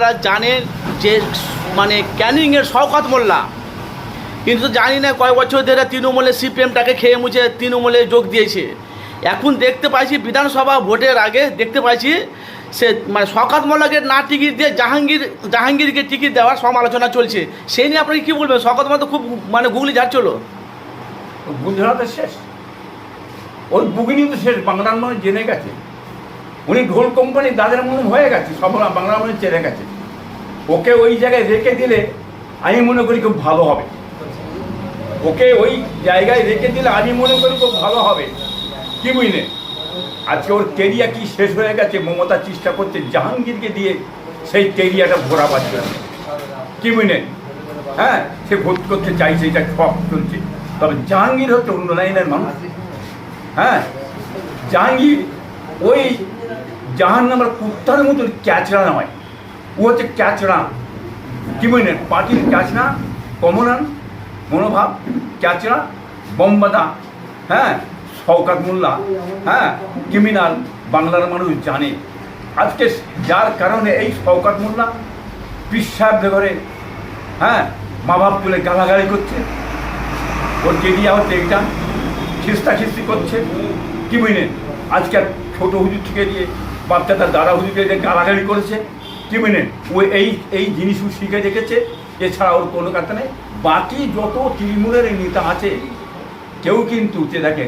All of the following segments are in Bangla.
তারা জানেন যে মানে ক্যানিংয়ের শওকত মোল্লা। কিন্তু জানি না কয়েক বছর ধরে তৃণমূলের সিপিএমটাকে খেয়ে মুছে তৃণমূলে যোগ দিয়েছে। এখন দেখতে পাইছি বিধানসভা ভোটের আগে দেখতে পাইছি সে মানে শওকত মোল্লাকে না টিকিট দিয়ে জাহাঙ্গীর, জাহাঙ্গীরকে টিকিট দেওয়ার সমালোচনা চলছে। সেই নিয়ে আপনি কী বলবেন? শওকত মোল্লা তো খুব মানে গুগলি যাচ্ছিল গুজরাটের শেষ। ওই বুগিনি তো শেষ। বাংলার মানুষ জেনে গেছে। উনি ঢোল কোম্পানি দাদের মতন হয়ে গেছে, সব বাংলা মানুষ চেনে গেছে। ওকে ওই জায়গায় রেখে দিলে আমি মনে করি খুব ভালো হবে। ওকে ওই জায়গায় রেখে দিলে আমি মনে করি খুব ভালো হবে। কি বুঝলেন আজকে ওর কেরিয়া কি শেষ হয়ে গেছে, মমতা চেষ্টা করছে জাহাঙ্গীরকে দিয়ে সেই কেরিয়াটা ভরাবার জন্য কি বুঝলেন হ্যাঁ সে ভোট করতে চাইছে, এটা শখ চলছে। তবে জাহাঙ্গীর হচ্ছে অন্য লাইনের মানুষ। হ্যাঁ জাহাঙ্গীর ওই জাহান নামার কুত্তার মতো ক্যাচড়া নয়। ও হচ্ছে ক্যাচড়া। কি বুঝলেন পার্টির ক্যাচড়া কমনান মনোভাব, ক্যাচড়া, বম্বাদা হ্যাঁ? শওকাত মোল্লা হ্যাঁ? ক্রিমিনাল বাংলার মানুষ জানে। আজকে যার কারণে এই শওকাত মোল্লা পিসাব ধরে হ্যাঁ? মা বাপ তুলে গালাগালি করছে। ওর কেরিয়া হচ্ছে এইটা খিস্তা খিস্তি করছে। কি বুঝলেন আজকে ছোট হুজুর থেকে দিয়ে বাচ্চাটা দাদা হুজুরকে দিয়ে গালাগালি করেছে, কি বুঝলেন ও এই এই জিনিসগুলো শিখে রেখেছে এছাড়া ওর কোনো কথা নেই। বাকি যত তৃণমূলের নেতা আছে, কেউ কিন্তু যে দেখে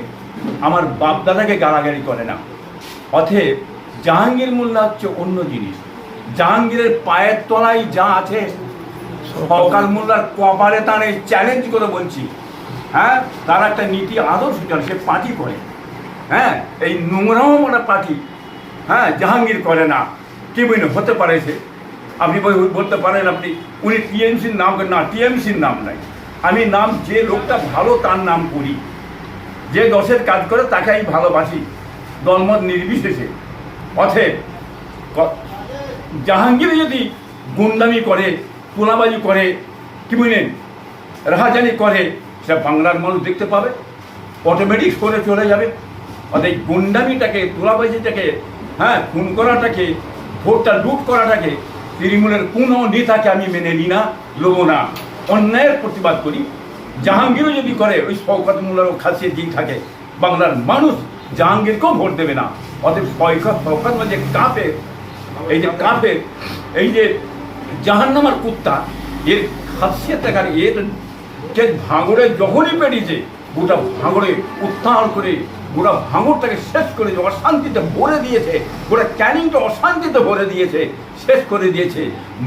আমার বাপ দাদাকে গালাগালি করে না। অতএব জাহাঙ্গীর মোল্লা হচ্ছে অন্য জিনিস। জাহাঙ্গীরের পায়ের তলায় যা আছে, সরকার মোল্লার কপালে তার চ্যালেঞ্জ করে বলছি। হ্যাঁ তার একটা নীতি, আদর্শ সে পার্টি করে। হ্যাঁ এই নোংরাও একটা পার্টি। হ্যাঁ জাহাঙ্গীর করে না। কি বুঝলেন হতে পারে সে। আপনি বলতে পারেন আপনি। উনি টিএমসির নাম না, টিএমসির নাম নাই। আমি নাম যে লোকটা ভালো তার নাম করি। যে দশের কাজ করে তাকে আমি ভালোবাসি। দলমত নির্বিশেষে। অথেব জাহাঙ্গীর যদি গুন্ডামি করে, তোলাবাজি করে, কি বুঝলেন রাহাজানি করে, সেটা বাংলার মানুষ দেখতে পাবে। অটোমেটিক করে চলে যাবে। অর্থাৎ গুন্ডামিটাকে, তোলাবাজিটাকে হ্যাঁ খুন করাটাকে, ভোটটা লুট করাটাকে তৃণমূলের কোনো নেতাকে আমি মেনে নিই না, লোবো না। অন্যায়ের প্রতিবাদ করি। জাহাঙ্গীরও যদি করে, ওই শওকত মোল্লারও খাসিয়ে দিন থাকে। বাংলার মানুষ জাহাঙ্গীরকেও ভোট দেবে না। অতএব শওকত শওকত যে কাপের, এই যে কাপের, এই যে জাহান্নামার কুত্তা, এর খাসিয়ত দেখার এর যে ভাঙড়ে যখনই পেরিয়েছে গোটা ভাঙড়ে উত্থান করে গোটা ভাঙড়টাকে শেষ করে দিয়ে অশান্তিতে ভরে দিয়েছে গোটা ক্যানিংটা অশান্তিতে ভরে দিয়েছে, শেষ করে দিয়েছে।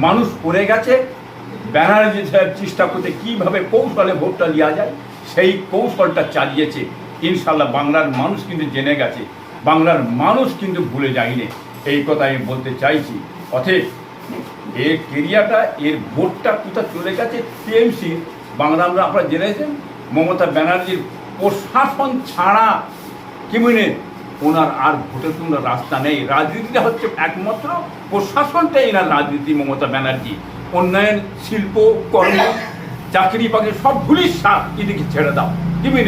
মানুষ পড়ে গেছে ব্যানার্জি সাহেব চেষ্টা করতে কীভাবে কৌশলে ভোটটা নেওয়া যায়, সেই কৌশলটা চালিয়েছে। ইনশাল্লাহ বাংলার মানুষ কিন্তু জেনে গেছে, বাংলার মানুষ কিন্তু ভুলে যায়নি। এই কথা আমি বলতে চাইছি অথব এর কেরিয়াটা, এর ভোটটা কোথায় চলে গেছে টিএমসি বাংলা আমরা আপনারা জেনেছেন, মমতা ব্যানার্জির প্রশাসন ছাড়া কি বুঝলেন ওনার আর ভোটের কোনো রাস্তা নেই। রাজনীতিটা হচ্ছে একমাত্র প্রশাসনটাই এনার রাজনীতি, মমতা ব্যানার্জি। উন্নয়ন, শিল্প, কর্ম, চাকরি, বাকরি, সব ভুলিস সাপ এদিকে ছেড়ে দাও। কি বুঝলেন